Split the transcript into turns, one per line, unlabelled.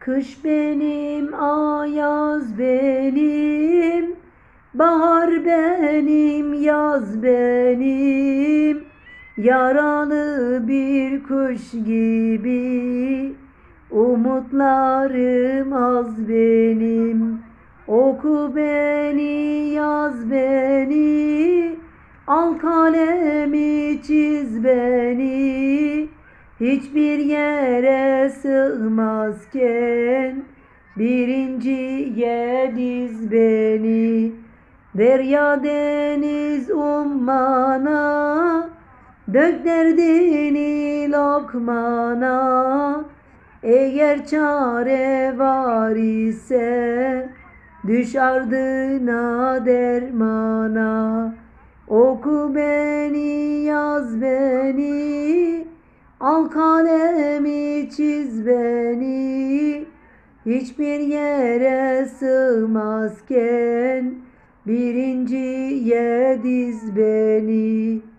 Kış benim, ayaz benim, bahar benim, yaz benim. Yaralı bir kuş gibi umutlarım az benim. Oku beni, yaz beni, al kalemi çiz beni. Hiçbir yere sığmazken birinciye diz beni. Derya deniz ummana, dök derdini lokmana. Eğer çare var ise düş ardına dermana. Oku beni, al kalemi çiz beni. Hiçbir yere sığmazken birinciye diz beni.